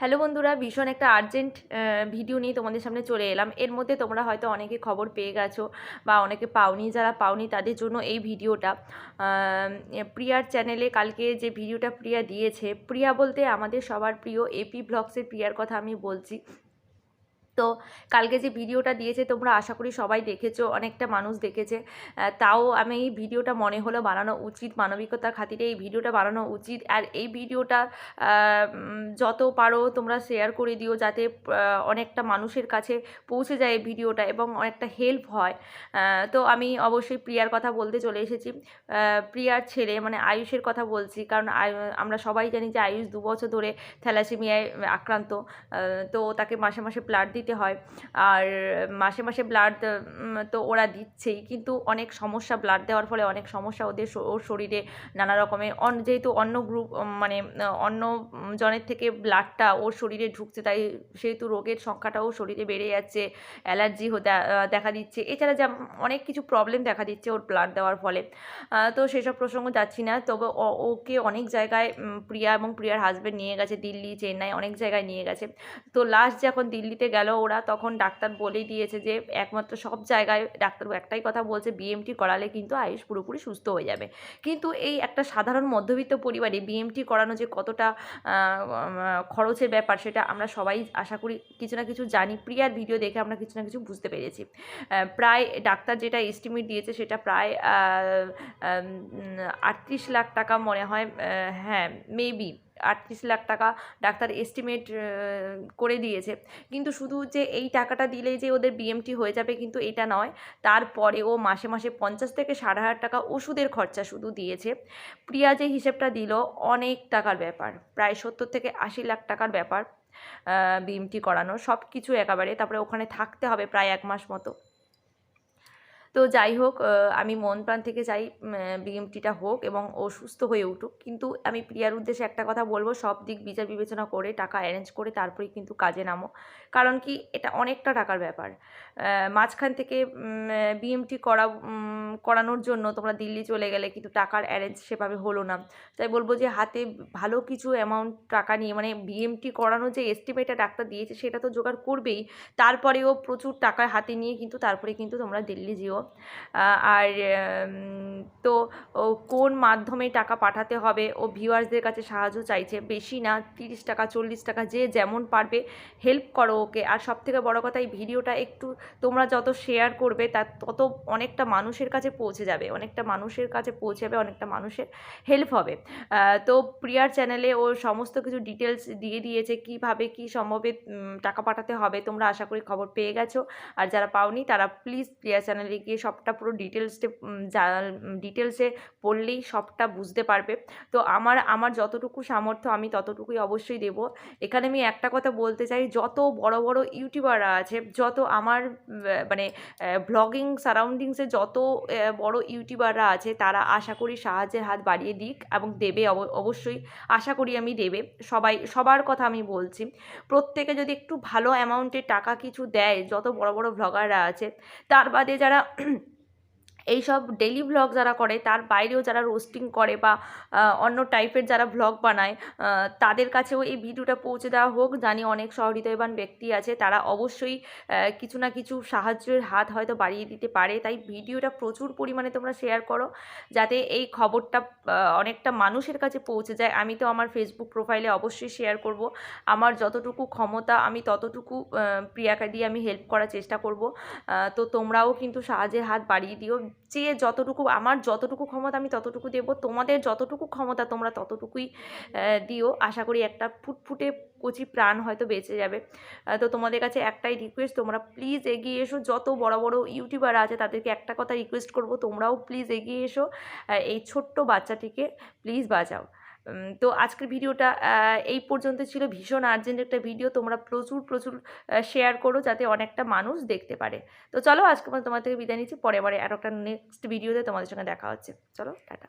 Hello বন্ধুরা, ভীষণ একটা আর্জেন্ট ভিডিও নিয়ে তোমাদের সামনে চলে এলাম। এর মধ্যে তোমরা হয়তো অনেকে খবর পেয়ে গেছো বা অনেকে পাওনি, যারা পাওনি তাদের জন্য এই ভিডিওটা প্রিয়ার চ্যানেলে কালকে যে ভিডিওটা প্রিয়া দিয়েছে, প্রিয়া বলতে আমাদের সবার প্রিয় এপি ব্লগসের প্রিয়ার কথা আমি বলছি। তো কালকে যে ভিডিওটা দিয়েছে তোমরা আশা করি সবাই দেখেছ, অনেকটা মানুষ দেখেছে। তাও আমি এই ভিডিওটা মনে হলো বানানো উচিত, মানবিকতার খাতিরে এই ভিডিওটা বানানো উচিত। আর এই ভিডিওটা যত পারো তোমরা শেয়ার করে দিও যাতে অনেকটা মানুষের কাছে পৌঁছে যায় এই ভিডিওটা এবং অনেকটা হেল্প হয়। তো আমি অবশ্যই প্রিয়ার কথা বলতে চলে এসেছি। প্রিয়ার ছেলে মানে আয়ুষের কথা বলছি, কারণ আমরা সবাই জানি যে আয়ুষ দু বছর ধরে থ্যালাসেমিয়ায় আক্রান্ত। তো তাকে মাসে মাসে প্লাট দিতে হয়। আর মাসে মাসে ব্লাড তো ওরা দিচ্ছেই। কিন্তু অনেক সমস্যা ব্লাড দেওয়ার ফলে অনেক সমস্যা ওদের ওর শরীরে নানা রকমের অন, যেহেতু অন্য গ্রুপ মানে অন্য জনের থেকে ব্লাডটা ওর শরীরে ঢুকছে, তাই সেহেতু রোগের সংখ্যাটাও শরীরে বেড়ে যাচ্ছে, অ্যালার্জি দেখা দিচ্ছে। এছাড়া যা, অনেক কিছু প্রবলেম দেখা দিচ্ছে ওর ব্লাড দেওয়ার ফলে। তো সেসব প্রসঙ্গ যাচ্ছি না। তবে ওকে অনেক জায়গায় প্রিয়া এবং প্রিয়ার হাজব্যান্ড নিয়ে গেছে, দিল্লি, চেন্নাই অনেক জায়গায় নিয়ে গেছে। তো লাস্ট যখন দিল্লিতে গেল ওরা তখন ডাক্তার বলেই দিয়েছে যে, একমাত্র সব জায়গায় ডাক্তারবাবু একটাই কথা বলছে বিএমটি করালে কিন্তু আয়ুষ পুরোপুরি সুস্থ হয়ে যাবে। কিন্তু এই একটা সাধারণ মধ্যবিত্ত পরিবারে বিএমটি করানো যে কতটা খরচের ব্যাপার সেটা আমরা সবাই আশা করি কিছু না কিছু জানি। প্রিয়ার ভিডিও দেখে আমরা কিছু না কিছু বুঝতে পেরেছি। প্রায় ডাক্তার যেটা এস্টিমেট দিয়েছে সেটা প্রায় আটত্রিশ লাখ টাকা মনে হয় হ্যাঁ মেবি আটত্রিশ লাখ টাকা ডাক্তার এস্টিমেট করে দিয়েছে। কিন্তু শুধু যে এই টাকাটা দিলেই যে ওদের বিএমটি হয়ে যাবে কিন্তু এটা নয় তারপরে ও মাসে মাসে পঞ্চাশ থেকে ষাট হাজার টাকা ওষুধের খরচা শুধু দিয়েছে। প্রিয়া যে হিসেবটা দিল, অনেক টাকার ব্যাপার, প্রায় সত্তর থেকে আশি লাখ টাকার ব্যাপার বিএমটি করানো সব কিছু একেবারে, তারপরে ওখানে থাকতে হবে প্রায় এক মাস মতো। তো যাই হোক আমি মন প্রাণ থেকে চাই বিএমটিটা হোক এবং ও সুস্থ হয়ে উঠুক। কিন্তু আমি প্রিয়ার উদ্দেশ্যে একটা কথা বলব, সব দিক বিচার বিবেচনা করে, টাকা অ্যারেঞ্জ করে তারপরেই কিন্তু কাজে নামো। কারণ কি, এটা অনেকটা টাকার ব্যাপার। মাঝখান থেকে বিএমটি করা করানোর জন্য তোমরা দিল্লি চলে গেলে কিন্তু টাকার অ্যারেঞ্জ সেভাবে হলো না। তাই বলব যে হাতে ভালো কিছু অ্যামাউন্ট টাকা নিয়ে মানে বিএমটি করানোর যে এস্টিমেটটা ডাক্তার দিয়েছে সেটা তো জোগাড় করবেই। তারপরেও প্রচুর টাকা হাতে নিয়ে কিন্তু তারপরে কিন্তু তোমরা দিল্লি যেও। আর তো কোন মাধ্যমে টাকা পাঠাতে হবে, ও ভিউয়ার্সদের কাছে সাহায্য চাইছে, বেশি না তিরিশ টাকা, চল্লিশ টাকা, যে যেমন পারবে হেল্প করো ওকে। আর সব থেকে বড়ো কথা, এই ভিডিওটা একটু তোমরা যত শেয়ার করবে, তার তত অনেকটা মানুষের কাছে পৌঁছে যাবে, অনেকটা মানুষের কাছে পৌঁছে যাবে, অনেকটা মানুষের হেল্প হবে। তো প্রিয়ার চ্যানেলে ও সমস্ত কিছু ডিটেলস দিয়ে দিয়েছে, কীভাবে কি সম্ভবে টাকা পাঠাতে হবে, তোমরা আশা করি খবর পেয়ে গেছো। আর যারা পাওনি, তারা প্লিজ প্রিয়া চ্যানেলে গিয়ে সবটা পুরো ডিটেলসে ডিটেলসে পড়লেই সবটা বুঝতে পারবে। তো আমার আমার যতটুকু সামর্থ্য, আমি ততটুকুই অবশ্যই দেব। এখানে আমি একটা কথা বলতে চাই, যত বড় বড় ইউটিউবাররা আছে, যত আমার মানে ব্লগিং সারাউন্ডিংসে যত বড় ইউটিউবাররা আছে, তারা আশা করি সাহায্যের হাত বাড়িয়ে দিক এবং দেবে অব- অবশ্যই। আশা করি আমি দেবে। সবাই, সবার কথা আমি বলছি। প্রত্যেকে যদি একটু ভালো অ্যামাউন্টের টাকা কিছু দেয়, যত বড় বড় ব্লগাররা আছে, তার বাদে যারা এইসব ডেলি ভ্লগ যারা করে, তার বাইরেও যারা রোস্টিং করে বা অন্য টাইপের যারা ভ্লগ বানায় তাদের কাছেও এই ভিডিওটা পৌঁছে দেওয়া হোক। জানি অনেক সহৃদয়বান ব্যক্তি আছে, তারা অবশ্যই কিছু না কিছু সাহায্যের হাত হয়তো বাড়িয়ে দিতে পারে। তাই ভিডিওটা প্রচুর পরিমাণে তোমরা শেয়ার করো, যাতে এই খবরটা অনেকটা মানুষের কাছে পৌঁছে যায়। আমি তো আমার ফেসবুক প্রোফাইলে অবশ্যই শেয়ার করব। আমার যতটুকু ক্ষমতা, আমি ততটুকু প্রিয়াকে দিয়ে আমি হেল্প করার চেষ্টা করব। তো তোমরাও কিন্তু সাহায্যের হাত বাড়িয়ে দিও। যে যতটুকু, আমার যতটুকু ক্ষমতা আমি ততটুকু দেব, তোমাদের যতটুকু ক্ষমতা তোমরা ততটুকুই দিও। আশা করি একটা ফুটফুটে কচি প্রাণ হয়তো বেঁচে যাবে। তো তোমাদের কাছে একটাই রিকোয়েস্ট তোমরা প্লিজ এগিয়ে এসো। যত বড় বড় ইউটিউবার আছে, তাদেরকে একটা কথা রিকোয়েস্ট করব, তোমরাও প্লিজ এগিয়ে এসো। এই ছোট্ট বাচ্চাটিকে প্লিজ বাঁচাও। তো আজকের ভিডিওটা এই পর্যন্ত ছিল। ভীষণ আর্জেন্ট একটা ভিডিও তোমরা প্রচুর প্রচুর শেয়ার করো যাতে অনেকটা মানুষ দেখতে পারে। তো চলো আজকে তোমার থেকে বিদায় নিচ্ছি। পরে পরে আর একটা নেক্সট ভিডিওতে তোমাদের সঙ্গে দেখা হচ্ছে। চলো, টাটা।